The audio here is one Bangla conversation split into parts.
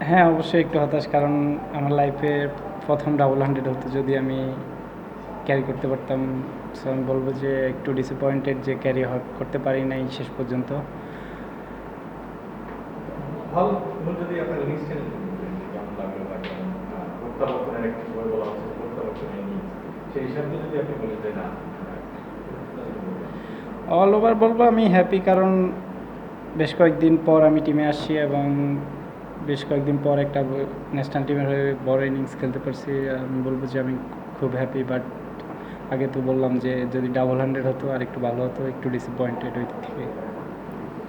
হ্যাঁ অবশ্যই একটু হতাশ কারণ আমার লাইফে প্রথম ডাবল হান্ড্রেড হতো যদি আমি ক্যারি করতে পারতাম। সো আমি বলব যে একটু ডিসঅ্যাপয়েন্টেড যে ক্যারি করতে পারি নাই শেষ পর্যন্ত। অল ওভার বলব আমি হ্যাপি কারণ বেশ কয়েকদিন পর আমি টিমে আসছি এবং বেশ কয়েকদিন পর একটা ন্যাশনাল টিমের হয়ে বড় ইনিংস খেলতে পারছি। আমি বলব যে আমি খুব হ্যাপি বাট আগে তো বললাম যে যদি ডাবল হান্ড্রেড হতো আর একটু ভালো হতো, একটু ডিসঅ্যাপয়েন্টেড ওই থেকে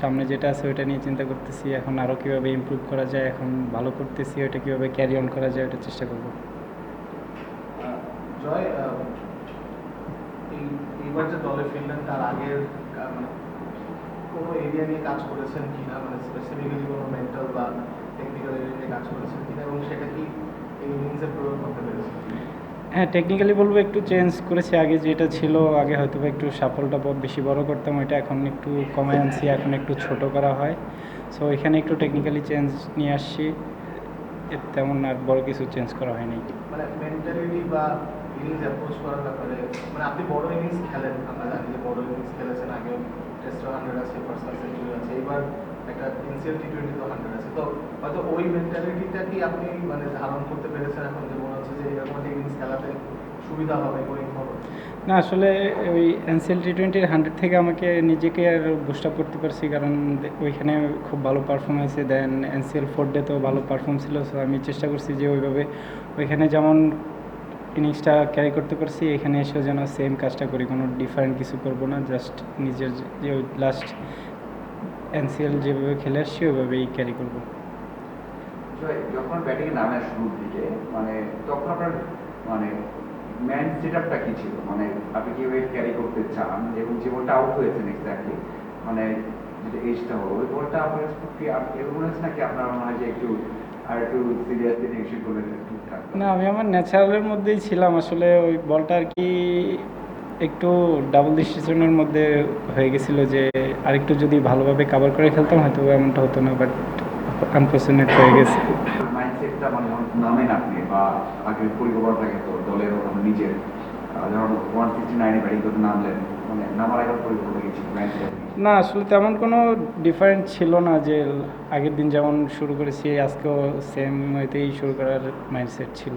সামনে যেটা আছে ওইটা নিয়ে চিন্তা করতেছি, এখন আরও কীভাবে ইমপ্রুভ করা যায়, এখন ভালো করতেছি, ওইটা কীভাবে ক্যারি অন করা যায় ওটা চেষ্টা করব। জয় এই, এইবার যে দলে ফিরলেন, তার আগের মানে কোনো এরিয়া নিয়ে কাজ করেছেন কিনা? মানে স্পেসিফিক্যালি কোনো মেন্টাল বা টেকনিক্যাল এরিয়া নিয়ে কাজ করেছেন কিনা? এবং সেটা কি হ্যাঁ টেকনিক্যালি বলব একটু চেঞ্জ করেছি। আগে যেটা ছিল, আগে হয়তো বা একটু সাফলটা ব- বেশি বড় করতাম, ওইটা এখন একটু কমে আনছি, এখন একটু ছোট করা হয়। সো এখানে একটু টেকনিক্যালি চেঞ্জ নিয়ে আসছি। তেমন আর বড় কিছু চেঞ্জ করা হয়নি। মানে হয়তো ওই মেন্টালিটিটা কি আপনি মানে ধারণ করতে পেরেছেন এখন? যে মনে হচ্ছে যে এরকম একটা ইনিংস খেলাতে সুবিধা হবে গোয়িং হবে না, আসলে ওই এনসিএল টি টোয়েন্টির হান্ড্রেড থেকে আমাকে নিজেকে আর বুস্ট আপ করতে পারছি, কারণ ওইখানে খুব ভালো পারফর্ম হয়েছে দেন। এনসিএল ফোর ডেতেও ভালো পারফর্ম ছিল সো আমি চেষ্টা করছি যে ওইভাবে ওইখানে যেমন ইনিংসটা ক্যারি করতে পারছি, এখানে এসেও যেন সেম কাজটা করি, কোনো ডিফারেন্ট কিছু করব না জাস্ট নিজের যে- লাস্ট এনসিএল যেভাবে খেলে আসছি, ওইভাবেই ক্যারি করব। যখন ব্যাটিং এ নামে শুরুর দিকে মানে তখন আপনার মানে ম্যান সেটআপটা কি ছিল? মানে আপনি কীভাবে ক্যারি করতে চান এবং যে বলটা আউট হয়েছেন এক্স্যাক্টলি মানে যেটা এজটা হলো ওই বলটা আপনার কি মনে নাকি আপনার মনে হয় যে একটু, আর একটু সিরিয়াসলি নেক্সট করলে ঠিকঠাক না, আমি আমার ন্যাচারালের মধ্যেই ছিলাম। আসলে ওই বলটা আর কি একটু ডাবল ডিসিশনের মধ্যে হয়ে গেছিল যে আরেকটু যদি ভালোভাবে কাভার করে খেলতাম হয়তো এমনটা হতো না। বাট আনফর্চুনেট হয়ে গেছে। মাইন্ডসেটটা মানে যখন নামেন আপনি বা আগে তো দলের নিজের যেমন ওয়ান সিক্সটি নাইনে ব্যাটিং করতে নামলেন মানে না আসলে তেমন কোনো ডিফারেন্ট ছিল না যে আগের দিন যেমন শুরু করেছি আজকেও সেম ওইতেই শুরু করার মাইন্ডসেট ছিল।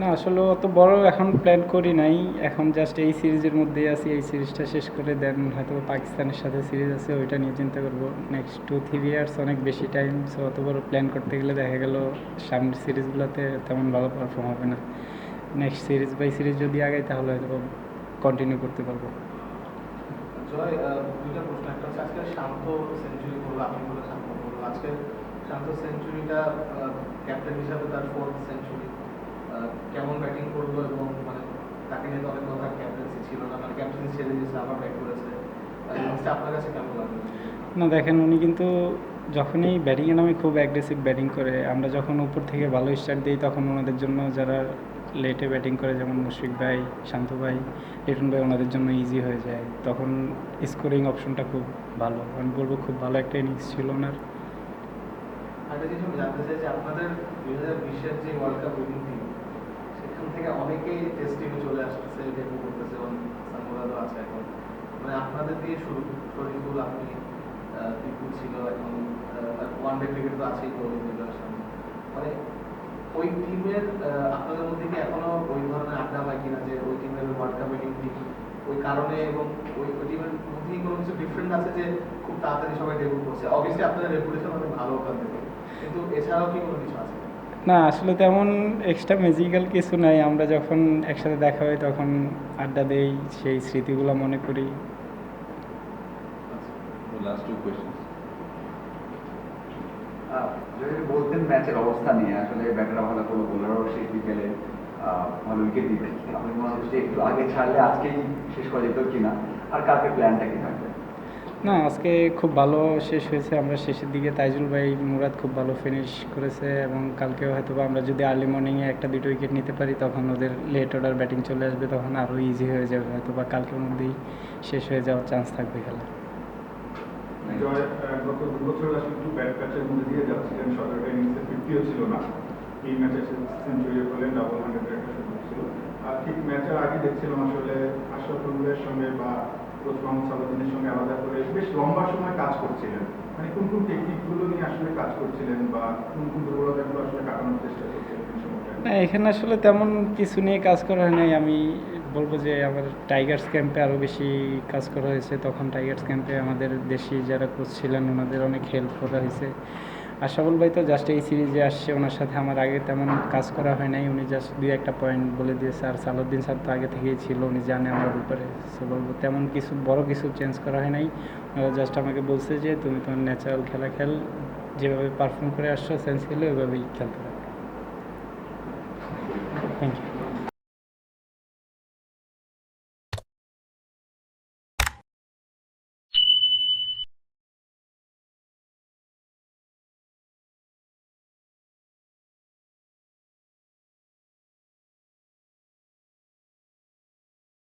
না, আসলে অত বড় এখন প্ল্যান করি নাই। এখন জাস্ট এই সিরিজের মধ্যেই আছি। এই সিরিজটা শেষ করে দেন হয়তো পাকিস্তানের সাথে সিরিজ আছে, ওইটা নিয়ে চিন্তা করব। নেক্সট টু থ্রি ইয়ার্স অনেক বেশি টাইম সো অত বড় প্ল্যান করতে গেলে দেখা গেল সামনের সিরিজগুলোতে তেমন ভালো পারফর্ম হবে না। নেক্সট সিরিজ বাই সিরিজ যদি আগাই, তাহলে হয়তো কন্টিনিউ করতে পারব। সেঞ্চুরিটা ক্যাপ্টেন হিসাবে তার ফোর্থ সেঞ্চুরি কেমন ব্যাটিং করল এবং মানে তাকে নিয়ে তো অনেক কথা ক্যাপ্টেন্সি ছিল না মানে ক্যাপ্টেন্সি ছেড়ে দিয়েছে আবার ব্যাট করেছে। আপনার কাছে কেমন লাগল? না দেখেন উনি কিন্তু যখনই ব্যাটিংয়ে নামে খুব অ্যাগ্রেসিভ ব্যাটিং করে আমরা যখন উপর থেকে ভালো স্টার্ট দিই তখন ওনাদের জন্য যারা লেটে ব্যাটিং করে যেমন মুশফিক ভাই শান্ত ভাই লিটন ভাই ওনাদের জন্য ইজি হয়ে যায়। তখন স্কোরিং অপশনটা খুব ভালো। আমি বলব খুব ভালো একটা ইনিংস ছিল ওনার। একটা জিনিস আমি জানতে চাই যে আপনাদের দুই হাজার বিশের যে ওয়ার্ল্ড কাপ উইনিং টিম সেখান থেকে অনেকেই টেস্ট টিমে চলে আসতেছে ডেবু করতেছে এবং সানমুরাদও আছে এখন। মানে আপনাদের দিয়ে শুরু, শরীফুল আপনি টিপু ছিল, এখন ওয়ান ডে ক্রিকেট তো আছেই তো সামনে। মানে ওই টিমের আপনাদের মধ্যে কি এখনও ওই ধরনের আড্ডা হয় কিনা যে ওই টিমের ওয়ার্ল্ড কাপে টিম ওই কারণে এবং ওই টিমের মধ্যেই কোনো কিছু ডিফারেন্ট আছে যে খুব তাড়াতাড়ি সবাই ডেবিউট করছে? অবভিয়াসলি আপনাদের রেপুটেশন অনেক ভালো ওখান থেকে। কিন্তু এছাড়াও কি কোনো কিছু আছে? না আসলে তেমন এক্সট্রা ম্যাজিক্যাল কিছু নাই। আমরা যখন একসাথে দেখা হয় তখন আড্ডা দেই সেই স্মৃতিগুলো মনে করি. যদি বলতেন ম্যাচের অবস্থা নিয়ে আসলে ব্যাটাররা ভালো কোনো বোলারও শেষ বিকেলে ভালো উইকেট দিবে। আপনি মনে হচ্ছে একটু আগে ছাড়লে আজকেই শেষ করা যেত কিনা? আর কালকে প্ল্যানটা কি থাকবে না, আজকে খুব ভালো শেষ হয়েছে, আমরা শেষের দিকে তাইজুল ভাই মুরাদ খুব ভালো ফিনিশ করেছে এবং কালকেও হয়তো আমরা যদি আর্লি মর্নিংয়ে একটা, দুটো উইকেট নিতে পারি, তখন ওদের লেট অর্ডার ব্যাটিং চলে আসবে, তখন আরও ইজি হয়ে যাবে হয়তো বা কালকের মধ্যেই শেষ হয়ে যাওয়ার চান্স থাকবে খেলা ছিল না। এই ম্যাচে আগে দেখছিলাম আসলে সঙ্গে বা মোহাম্মদ সালাদিনের সঙ্গে আলাদা করে বেশ লম্বা সময় কাজ করছিলেন। মানে কোন কোন টেকনিকগুলো নিয়ে আসলে কাজ করছিলেন বা কোন কোন দুর্বলতাগুলো আসলে কাটানোর চেষ্টা করছিলেন না, এখানে আসলে তেমন কিছু নিয়ে কাজ করা হয় নাই। আমি বলব যে আমার টাইগার্স ক্যাম্পে আরও বেশি কাজ করা হয়েছে। তখন টাইগার্স ক্যাম্পে আমাদের দেশি যারা কোচ ছিলেন, ওনাদের অনেক হেল্প করা হয়েছে। আশাবুল ভাই তো জাস্ট এই সিরিজে আসছে, ওনার সাথে আমার আগে তেমন কাজ করা হয় নাই, উনি জাস্ট দুই একটা পয়েন্ট বলে দিয়েছে, আর সালুদ্দিন স্যার তো আগে থেকেই ছিল, উনি জানে আমার ব্যাপারে। সো বলব, তেমন কিছু, বড় কিছু চেঞ্জ করা হয় নাই। জাস্ট আমাকে বলছে যে, তুমি তোমার ন্যাচারাল খেলা খেল, যেভাবে পারফর্ম করে আসছো সেন্স খেলে ওইভাবেই খেলতে